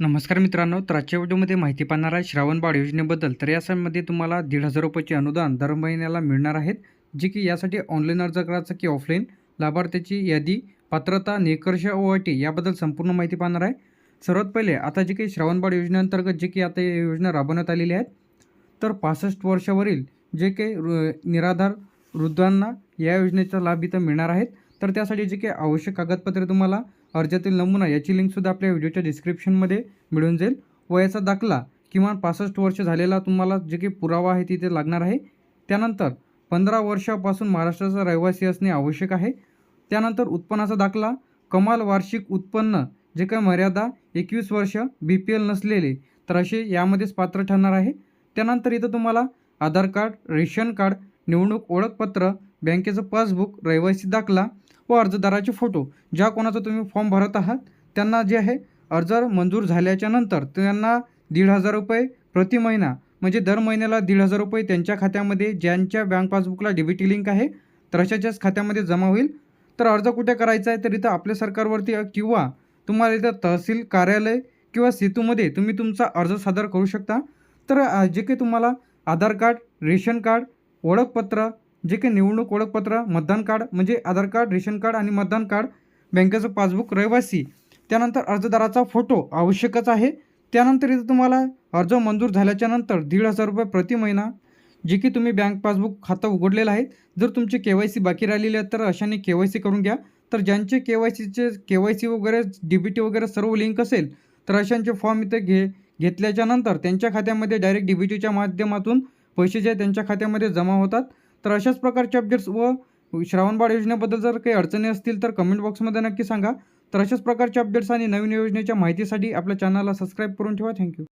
नमस्कार मित्रांनो तर आजच्या व्हिडिओमध्ये माहिती पाहणार आहे श्रावणबाळ योजनेबद्दल. तर यामध्ये तुम्हाला दीड हजार रुपयाचे अनुदान दर महिन्याला मिळणार आहेत जे की यासाठी ऑनलाईन अर्ज करायचं की ऑफलाईन. लाभार्थ्याची यादी पात्रता निकर्ष व अटी याबद्दल संपूर्ण माहिती पाहणार आहे. सर्वात पहिले आता जे काही श्रावणबाळ योजनेअंतर्गत जे की आता या योजना राबवण्यात आलेली आहेत तर पासष्ट वर्षावरील जे काही निराधार वृद्धांना या योजनेचा लाभ इथं मिळणार आहेत. तर त्यासाठी जे काही आवश्यक कागदपत्रे तुम्हाला अर्जातील नमुना याची लिंकसुद्धा आपल्या व्हिडिओच्या डिस्क्रिप्शनमध्ये मिळून जाईल. वयाचा दाखला किमान पासष्ट वर्ष झालेला तुम्हाला जे काही पुरावा आहे तिथे लागणार आहे. त्यानंतर पंधरा वर्षापासून महाराष्ट्राचा रहिवासी असणे आवश्यक आहे. त्यानंतर उत्पन्नाचा दाखला कमाल वार्षिक उत्पन्न जे काही मर्यादा एकवीस वर्ष बी पी एल नसलेले तर असे यामध्येच पात्र ठरणार आहे. त्यानंतर इथं तुम्हाला आधार कार्ड रेशन कार्ड निवडणूक ओळखपत्र बँकेचं पासबुक रहिवासी दाखला व अर्जदाराचे फोटो ज्या कोणाचा तुम्ही फॉर्म भरत आहात त्यांना जे आहे अर्ज मंजूर झाल्याच्यानंतर त्यांना दीड हजार रुपये प्रति महिना म्हणजे दर महिन्याला दीड हजार रुपये त्यांच्या खात्यामध्ये ज्यांच्या बँक पासबुकला डेबिट लिंक आहे तर अशाच्याच खात्यामध्ये जमा होईल. तर अर्ज कुठे करायचा आहे तर इथं आपल्या सरकारवरती किंवा तुम्हाला इथं तहसील कार्यालय किंवा सेतूमध्ये तुम्ही तुमचा अर्ज सादर करू शकता. तर जे काही तुम्हाला आधार कार्ड रेशन कार्ड ओळखपत्र जे काही निवडणूक ओळखपत्र मतदान कार्ड म्हणजे आधार कार्ड रेशन कार्ड आणि मतदान कार्ड बँकेचं पासबुक रहिवासी त्यानंतर अर्जदाराचा फोटो आवश्यकच आहे. त्यानंतर इथं तुम्हाला अर्ज मंजूर झाल्याच्यानंतर दीड हजार रुपये प्रति महिना जे की तुम्ही बँक पासबुक खातं उघडलेलं आहे. जर तुमचे के वाय सी बाकी राहिलेले आहेत तर अशाने के वाय सी करून घ्या. तर ज्यांचे के वाय सीचे के वाय सी वगैरे डी बी टी वगैरे सर्व लिंक असेल तर अशांचे फॉर्म इथे घे घेतल्याच्या नंतर त्यांच्या खात्यामध्ये डायरेक्ट डी बी टीच्या माध्यमातून पैसे जे आहे त्यांच्या खात्यामध्ये जमा होतात. तर अशाच प्रकारचे अपडेट्स व श्रावणबाळ योजनेबद्दल जर काही अडचणी असतील तर कमेंट बॉक्समध्ये नक्की सांगा. तर अशाच प्रकारचे अपडेट्स आणि नवीन योजनेच्या माहितीसाठी आपल्या चॅनलला सबस्क्राईब करून ठेवा. थँक्यू